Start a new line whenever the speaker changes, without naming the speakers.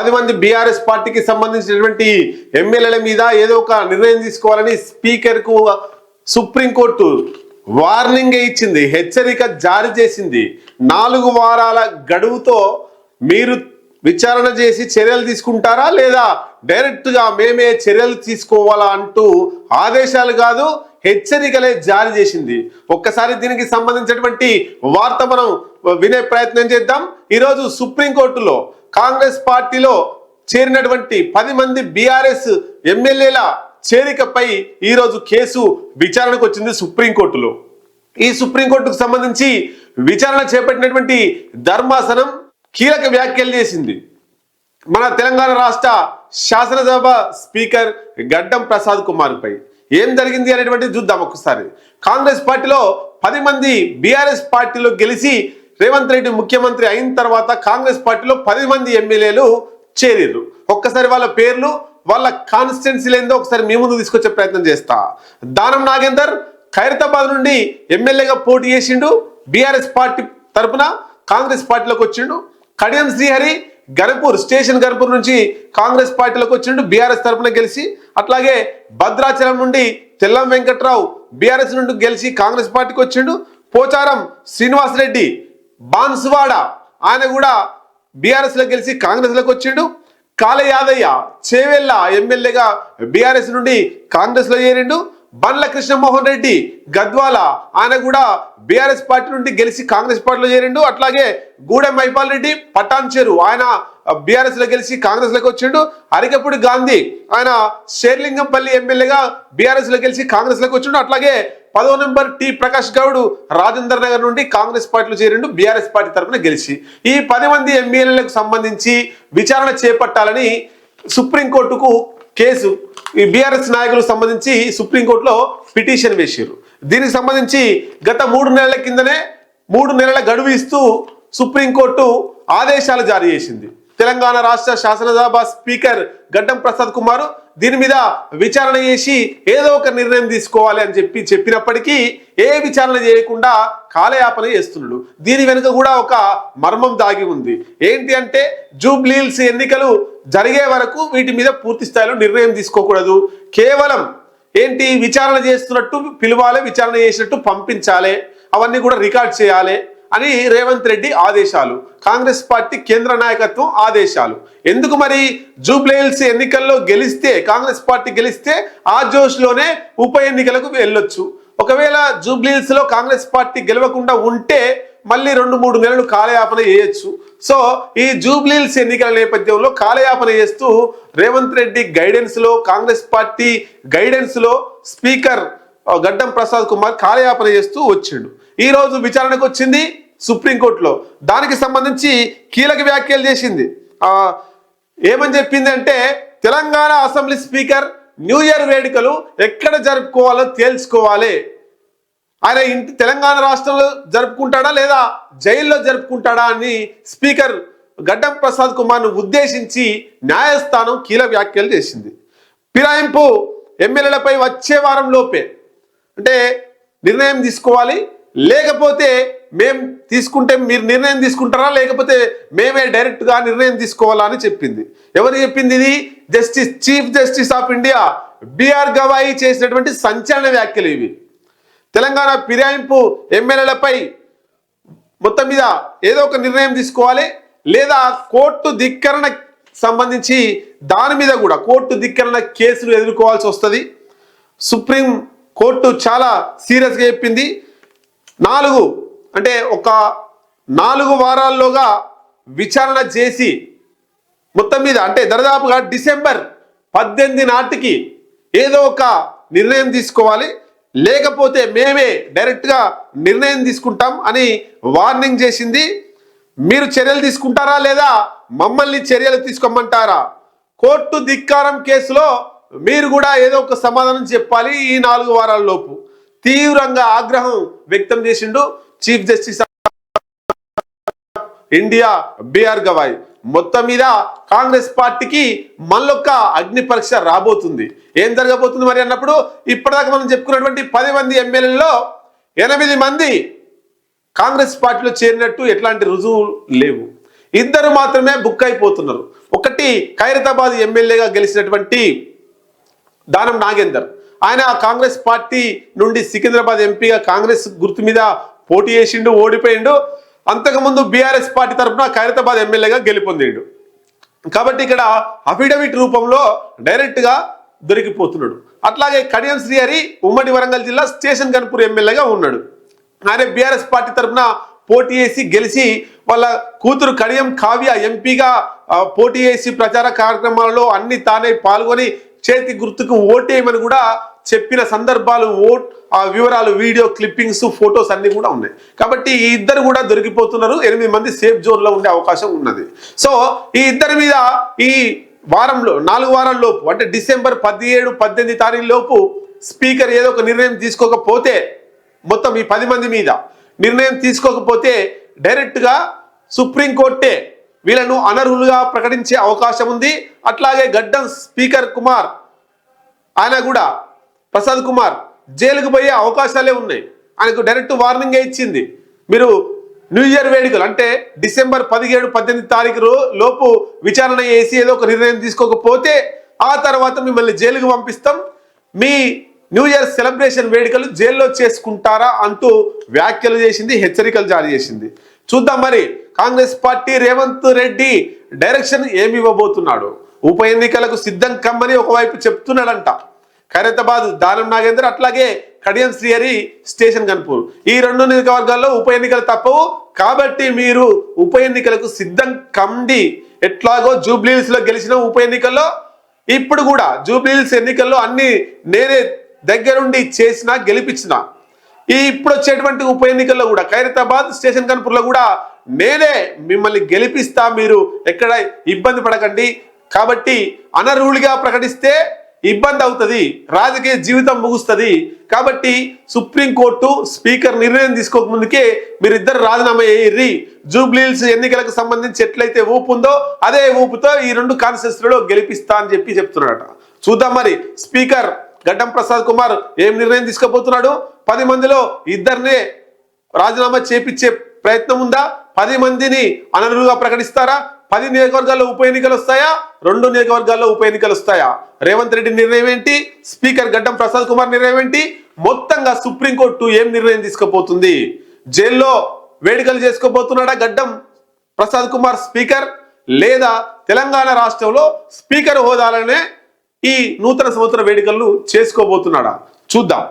పది మంది బీఆర్ఎస్ పార్టీకి సంబంధించినటువంటి ఎమ్మెల్యేల మీద ఏదో ఒక నిర్ణయం తీసుకోవాలని స్పీకర్కు సుప్రీంకోర్టు వార్నింగ్ ఇచ్చింది హెచ్చరిక జారీ చేసింది. నాలుగు వారాల గడువుతో మీరు విచారణ చేసి చర్యలు తీసుకుంటారా లేదా డైరెక్ట్గా మేమే చర్యలు తీసుకోవాలా అంటూ ఆదేశాలు కాదు హెచ్చరికలే జారీ చేసింది. ఒక్కసారి దీనికి సంబంధించినటువంటి వార్త మనం వినే ప్రయత్నం చేద్దాం. ఈరోజు సుప్రీంకోర్టులో కాంగ్రెస్ పార్టీలో చేరినటువంటి పది మంది బీఆర్ఎస్ ఎమ్మెల్యేల చేరికపై ఈరోజు కేసు విచారణకు వచ్చింది సుప్రీంకోర్టులో. ఈ సుప్రీంకోర్టుకు సంబంధించి విచారణ చేపట్టినటువంటి ధర్మాసనం కీలక వ్యాఖ్యలు చేసింది. మన తెలంగాణ రాష్ట్ర శాసనసభ స్పీకర్ గడ్డం ప్రసాద్ కుమార్ పై ఏం జరిగింది అనేటువంటిది చూద్దాం ఒకసారి. కాంగ్రెస్ పార్టీలో పది మంది బీఆర్ఎస్ పార్టీలో గెలిచి రేవంత్ రెడ్డి ముఖ్యమంత్రి అయిన తర్వాత కాంగ్రెస్ పార్టీలో పది మంది ఎమ్మెల్యేలు చేరిర్రు. ఒక్కసారి వాళ్ళ పేర్లు వాళ్ళ కాన్స్టిట్యున్సీలు ఏందో ఒకసారి మీ ముందు తీసుకొచ్చే ప్రయత్నం చేస్తా. దానం నాగేందర్ ఖైరతాబాద్ నుండి ఎమ్మెల్యేగా పోటీ చేసిండు. బీఆర్ఎస్ పార్టీ తరపున కాంగ్రెస్ పార్టీలోకి వచ్చిండు. కడియం శ్రీహరి గణపూర్ స్టేషన్ గర్పూర్ నుంచి కాంగ్రెస్ పార్టీలోకి వచ్చిండు. బీఆర్ఎస్ తరఫున గెలిచి అట్లాగే భద్రాచలం నుండి తెల్లం వెంకట్రావు బీఆర్ఎస్ నుండి గెలిచి కాంగ్రెస్ పార్టీకి వచ్చిండు. పోచారం శ్రీనివాసరెడ్డి బాన్సువాడ. ఆయన కూడా బీఆర్ఎస్లో గెలిచి కాంగ్రెస్లోకి వచ్చిండు. కాల యాదయ్య చేవెళ్ళ ఎమ్మెల్యేగా బీఆర్ఎస్ నుండి కాంగ్రెస్లో చేరిండు. బండ్ల కృష్ణమోహన్ రెడ్డి గద్వాల ఆయన కూడా బీఆర్ఎస్ పార్టీ నుండి గెలిచి కాంగ్రెస్ పార్టీలో చేరిండు. అట్లాగే గూడెం మైపాల్ రెడ్డి పటాన్ ఆయన బీఆర్ఎస్లో గెలిచి కాంగ్రెస్లోకి వచ్చిండు. అరికపూడి గాంధీ ఆయన షేర్లింగంపల్లి ఎమ్మెల్యేగా బీఆర్ఎస్లో గెలిచి కాంగ్రెస్లోకి వచ్చిండు. అట్లాగే పదో నెంబర్ టి ప్రకాష్ గౌడ్ రాజేందర్ నగర్ నుండి కాంగ్రెస్ పార్టీలో చేరిండు బీఆర్ఎస్ పార్టీ తరఫున గెలిచి. ఈ పది మంది ఎమ్మెల్యేలకు సంబంధించి విచారణ చేపట్టాలని సుప్రీంకోర్టుకు కేసు ఈ బీఆర్ఎస్ నాయకులకు సంబంధించి సుప్రీంకోర్టులో పిటిషన్ వేసారు దీనికి సంబంధించి గత మూడు నెలల కిందనే మూడు నెలల గడువు ఇస్తూ సుప్రీంకోర్టు ఆదేశాలు జారీ చేసింది. తెలంగాణ రాష్ట్ర శాసనసభ స్పీకర్ గడ్డం ప్రసాద్ కుమార్ దీని మీద విచారణ చేసి ఏదో ఒక నిర్ణయం తీసుకోవాలి అని చెప్పి చెప్పినప్పటికీ ఏ విచారణ చేయకుండా కాలయాపన చేస్తున్నాడు. దీని వెనుక కూడా ఒక మర్మం దాగి ఉంది. ఏంటి అంటే జూబ్లీల్స్ ఎన్నికలు జరిగే వరకు వీటి మీద పూర్తి స్థాయిలో నిర్ణయం తీసుకోకూడదు. కేవలం ఏంటి విచారణ చేస్తున్నట్టు పిలవాలి విచారణ చేసినట్టు పంపించాలి అవన్నీ కూడా రికార్డ్ చేయాలి అని రేవంత్ రెడ్డి ఆదేశాలు. కాంగ్రెస్ పార్టీ కేంద్ర నాయకత్వం ఆదేశాలు. ఎందుకు మరి జూబ్లీహిల్స్ ఎన్నికల్లో గెలిస్తే కాంగ్రెస్ పార్టీ గెలిస్తే ఆ జోష్లోనే ఉప ఎన్నికలకు వెళ్ళొచ్చు. ఒకవేళ జూబ్లీల్స్లో కాంగ్రెస్ పార్టీ గెలవకుండా ఉంటే మళ్ళీ రెండు మూడు నెలలు కాలయాపన చేయొచ్చు. సో ఈ జూబ్లీల్స్ ఎన్నికల నేపథ్యంలో కాలయాపన చేస్తూ రేవంత్ రెడ్డి గైడెన్స్లో కాంగ్రెస్ పార్టీ గైడెన్స్లో స్పీకర్ గడ్డం ప్రసాద్ కుమార్ కాలయాపన చేస్తూ వచ్చిండు. ఈ రోజు విచారణకు వచ్చింది సుప్రీంకోర్టులో. దానికి సంబంధించి కీలక వ్యాఖ్యలు చేసింది. ఏమని చెప్పింది అంటే Telangana assembly speaker new year వేడుకలు ఎక్కడ జరుపుకోవాలో తేల్చుకోవాలి. ఆయన ఇంటి తెలంగాణ రాష్ట్రంలో జరుపుకుంటాడా లేదా జైల్లో జరుపుకుంటాడా అని స్పీకర్ గడ్డం ప్రసాద్ కుమార్ను ఉద్దేశించి న్యాయస్థానం కీలక వ్యాఖ్యలు చేసింది. ఫిరాయింపు ఎమ్మెల్యేలపై వచ్చే వారం లోపే. అంటే నిర్ణయం తీసుకోవాలి. లేకపోతే మేం తీసుకుంటే మీరు నిర్ణయం తీసుకుంటారా? లేకపోతే మేమే డైరెక్ట్గా నిర్ణయం తీసుకోవాలా అని చెప్పింది. ఎవరు చెప్పింది ఇది? Justice chief justice of India BR Gavai చేసినటువంటి సంచలన వ్యాఖ్యలు ఇవి. తెలంగాణ ఫిరాయింపు ఎమ్మెల్యేలపై మొత్తం మీద ఏదో ఒక నిర్ణయం తీసుకోవాలి లేదా కోర్టు ధిక్కరణ సంబంధించి దాని మీద కూడా కోర్టు ధిక్కరణ కేసులు ఎదుర్కోవాల్సి వస్తుంది. సుప్రీం కోర్టు చాలా సీరియస్గా చెప్పింది. నాలుగు అంటే ఒక నాలుగు వారాల్లోగా విచారణ చేసి మొత్తం మీద అంటే దరిదాపుగా డిసెంబర్ పద్దెనిమిది నాటికి ఏదో ఒక నిర్ణయం తీసుకోవాలి. లేకపోతే మేమే డైరెక్ట్గా నిర్ణయం తీసుకుంటాం అని వార్నింగ్ చేసింది. మీరు చర్యలు తీసుకుంటారా లేదా? మమ్మల్ని చర్యలు తీసుకోమంటారా? కోర్టు ధిక్కారం కేసులో మీరు కూడా ఏదో ఒక సమాధానం చెప్పాలి ఈ నాలుగు వారాల లోపు తీవ్రంగా ఆగ్రహం వ్యక్తం చేసిండు chief justice India BR Gavai. మొత్తం మీద కాంగ్రెస్ పార్టీకి మళ్ళొక్క అగ్ని పరీక్ష రాబోతుంది. ఏం జరగబోతుంది మరి అన్నప్పుడు? ఇప్పటిదాకా మనం చెప్పుకున్నటువంటి పది మంది ఎమ్మెల్యేలలో ఎనిమిది మంది కాంగ్రెస్ పార్టీలో చేరినట్టు ఎట్లాంటి రుజువు లేవు. ఇద్దరు మాత్రమే బుక్ అయిపోతున్నారు. ఒకటి ఖైరతాబాద్ ఎమ్మెల్యేగా గెలిచినటువంటి దానం నాగేందర్. ఆయన కాంగ్రెస్ పార్టీ నుండి సికింద్రాబాద్ ఎంపీగా కాంగ్రెస్ గుర్తు మీద పోటీ చేసిండు ఓడిపోయిండు. అంతకుముందు బీఆర్ఎస్ పార్టీ తరఫున ఖైరతాబాద్ ఎమ్మెల్యేగా గెలుపొందిండు. కాబట్టి ఇక్కడ అఫిడవిట్ రూపంలో డైరెక్ట్గా దొరికిపోతున్నాడు. అట్లాగే కడియం శ్రీహరి ఉమ్మడి వరంగల్ జిల్లా స్టేషన్ కన్పూర్ ఎమ్మెల్యేగా ఉన్నాడు. ఆయన బీఆర్ఎస్ పార్టీ తరఫున పోటీ చేసి గెలిచి వాళ్ళ కూతురు కడియం కావ్య ఎంపీగా పోటీ చేసి ప్రచార కార్యక్రమాలలో అన్ని తానే పాల్గొని చేతి గుర్తుకు ఓటేయమని కూడా చెప్పిన సందర్భాలు ఓట్ ఆ వివరాలు వీడియో క్లిప్పింగ్స్ ఫొటోస్ అన్నీ కూడా ఉన్నాయి. కాబట్టి ఈ ఇద్దరు కూడా దొరికిపోతున్నారు. ఎనిమిది మంది సేఫ్ జోన్లో ఉండే అవకాశం ఉన్నది. సో ఈ ఇద్దరి మీద ఈ వారంలో నాలుగు వారాల లోపు అంటే డిసెంబర్ పదిహేడు పద్దెనిమిది తారీఖు లోపు స్పీకర్ ఏదో ఒక నిర్ణయం తీసుకోకపోతే మొత్తం ఈ పది మంది మీద నిర్ణయం తీసుకోకపోతే డైరెక్ట్గా సుప్రీంకోర్టే వీళ్ళను అనర్హులుగా ప్రకటించే అవకాశం ఉంది. అట్లాగే గడ్డం స్పీకర్ కుమార్ ఆయన కూడా ప్రసాద్ కుమార్ జైలుకు పోయే అవకాశాలే ఉన్నాయి. ఆయనకు డైరెక్ట్ వార్నింగ్ ఇచ్చింది. మీరు న్యూ ఇయర్ వేడుకలు అంటే డిసెంబర్ పదిహేడు పద్దెనిమిది తారీఖు లోపు విచారణ చేసి ఏదో ఒక నిర్ణయం తీసుకోకపోతే ఆ తర్వాత మిమ్మల్ని జైలుకు పంపిస్తాం. మీ న్యూ ఇయర్ సెలబ్రేషన్ వేడుకలు జైల్లో చేసుకుంటారా అంటూ వ్యాఖ్యలు చేసింది హెచ్చరికలు జారీ చేసింది. చూద్దాం మరి Congress party Revanth Reddy direction ఏమి ఇవ్వబోతున్నాడు? ఉప ఎన్నికలకు సిద్ధం కమ్మని ఒకవైపు చెప్తున్నాడంట. ఖైరతాబాద్ దానం నాగేందర్ అట్లాగే కడియం శ్రీహరి స్టేషన్ కనుపూరు ఈ రెండు నియోజకవర్గాల్లో ఉప ఎన్నికలు తప్పవు. కాబట్టి మీరు ఉప ఎన్నికలకు సిద్ధం కండి. ఎట్లాగో జూబ్లీహిల్స్లో గెలిచిన ఉప ఎన్నికల్లో ఇప్పుడు కూడా జూబ్లీహిల్స్ ఎన్నికల్లో అన్ని నేనే దగ్గరుండి చేసిన గెలిపించిన ఈ ఇప్పుడు వచ్చేటువంటి ఉప ఎన్నికల్లో కూడా ఖైరతాబాద్ స్టేషన్ కన్పూర్లో కూడా నేనే మిమ్మల్ని గెలిపిస్తా మీరు ఎక్కడ ఇబ్బంది పడకండి. కాబట్టి అనర్హులుగా ప్రకటిస్తే ఇబ్బంది అవుతుంది రాజకీయ జీవితం ముగుస్తుంది. కాబట్టి సుప్రీంకోర్టు స్పీకర్ నిర్ణయం తీసుకోక ముందుకే మీరిద్దరు రాజీనామా చేయర్రి జూబ్లీల్స్ ఎన్నికలకు సంబంధించి ఎట్లయితే ఊపు ఉందో అదే ఊపుతో ఈ రెండు కాన్స్టిట్యూన్సీలలో గెలిపిస్తా అని చెప్పి చెప్తున్నాడట. చూద్దాం మరి స్పీకర్ గడ్డం ప్రసాద్ కుమార్ ఏం నిర్ణయం తీసుకోబోతున్నాడు? పది మందిలో ఇద్దరినే రాజీనామా చేపించే ప్రయత్నం ఉందా? పది మందిని అనర్హులుగా ప్రకటిస్తారా? పది నియోజకవర్గాల్లో ఉప ఎన్నికలు వస్తాయా? రెండు నియోజకవర్గాల్లో ఉప ఎన్నికలు వస్తాయా? రేవంత్ రెడ్డి నిర్ణయం ఏంటి? స్పీకర్ గడ్డం ప్రసాద్ కుమార్ నిర్ణయం ఏంటి? మొత్తంగా సుప్రీంకోర్టు ఏం నిర్ణయం తీసుకోబోతుంది జైల్లో వేడుకలు చేసుకోబోతున్నాడా గడ్డం ప్రసాద్ కుమార్ స్పీకర్? లేదా తెలంగాణ రాష్ట్రంలో స్పీకర్ హోదాలనే ఈ నూతన సంవత్సర వేడుకలను చేసుకోబోతున్నాడా? చూద్దాం.